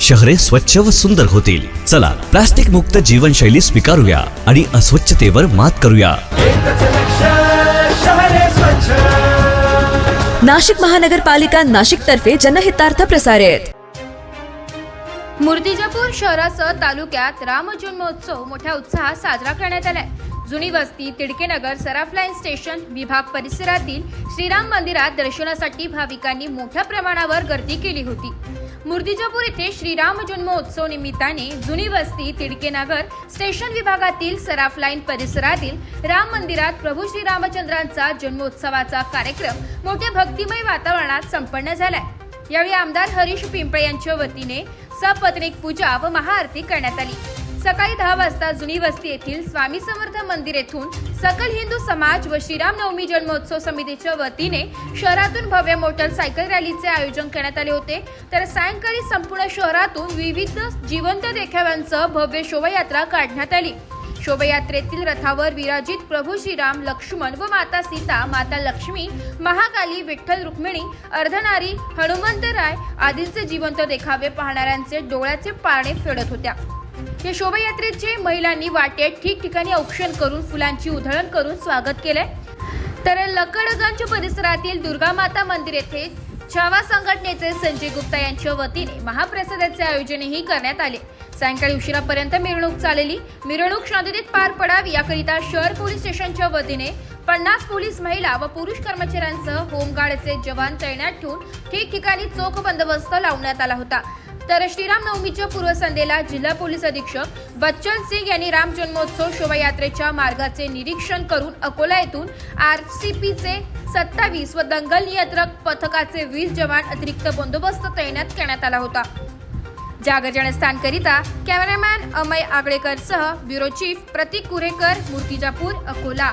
शहरे स्वच्छ व सुंदर होतील. चला प्लास्टिक मुक्त जीवनशैली स्वीकारूया आणि अस्वच्छतेवर मात करूया. नाशिक महानगरपालिका नाशिक तर्फे जनहितार्थ प्रसारित. मूर्तिजापूर शहरासह तालुक्यात राम जन्मोत्सव मोठ्या उत्साहात साजरा करण्यात आलाय. जुनी वस्ती तिडकेनगर सराफ लाईन स्टेशन विभाग परिसरातील श्रीराम मंदिरात दर्शनासाठी भाविकांनी मोठ्या प्रमाणावर गर्दी केली होती. मूर्तिजापूर येथे श्रीराम जन्मोत्सव निमित्ताने जुनी वस्ती तिडकेनगर स्टेशन विभागातील सराफ लाईन परिसरातील राम मंदिरात प्रभू श्रीरामचंद्रांचा जन्मोत्सवाचा कार्यक्रम मोठ्या भक्तिमय वातावरणात संपन्न झालाय. यावेळी आमदार हरीश पिंपळे यांच्या वतीने सपत्रिक पूजा व महाआरती करण्यात आली. सकाळी दहा वाजता जुनी वस्ती येथील स्वामी समर्थ मंदिर येथून सकल हिंदू समाज व श्रीराम नवमी जन्मोत्सव समितीच्या वतीने शहरातून भव्य मोटरसायकल रॅलीचे आयोजन करण्यात आले होते. तर सायंकाळी संपूर्ण शहरातून विविध जिवंत देखाव्यांसह भव्य शोभायात्रा काढण्यात आली. शोभायात्रेतील रथावर विराजित प्रभू श्रीराम लक्ष्मण व माता सीता माता लक्ष्मी महाकाली विठ्ठल रुक्मिणी अर्धनारी हनुमंतराय आदींचे जिवंत देखावे पाहणाऱ्यांचे डोळ्याचे पारणे फेडत होत्या. या शोभायात्रेचे महिलांनी वाटेत ठिकठिकाणी औक्षण करून फुलांची उधळण करून स्वागत केले तर लकडगंज परिसरातील दुर्गा माता मंदिर येथे छावा संघटनेचे संजय गुप्ता यांच्या वतीने महाप्रसादाचे आयोजनही करण्यात आले. सायंकाळी उशिरापर्यंत मिरवणूक चालली. मिरवणूक शांततेत पार पडावी याकरिता शहर पोलीस स्टेशनच्या वतीने पन्नास पोलीस महिला व पुरुष कर्मचाऱ्यांसह होमगार्डचे जवान तैनात ठेवून ठिकठिकाणी चोख बंदोबस्त लावण्यात आला होता. तर श्रीराम नवमीच्या पूर्वसंध्येला जिल्हा पोलीस अधीक्षक बच्चन सिंग यांनी राम जन्मोत्सव शोभायात्रेच्या मार्गाचे निरीक्षण करून अकोला येथून आर सी पीचे सत्तावीस व दंगल नियंत्रक पथकाचे वीस जवान अतिरिक्त बंदोबस्त तैनात करण्यात आला होता. जागर स्थानकरिता कॅमेरामॅन अमय आगळेकर सह ब्युरो चीफ प्रतीक कुरेकर मूर्तिजापूर अकोला.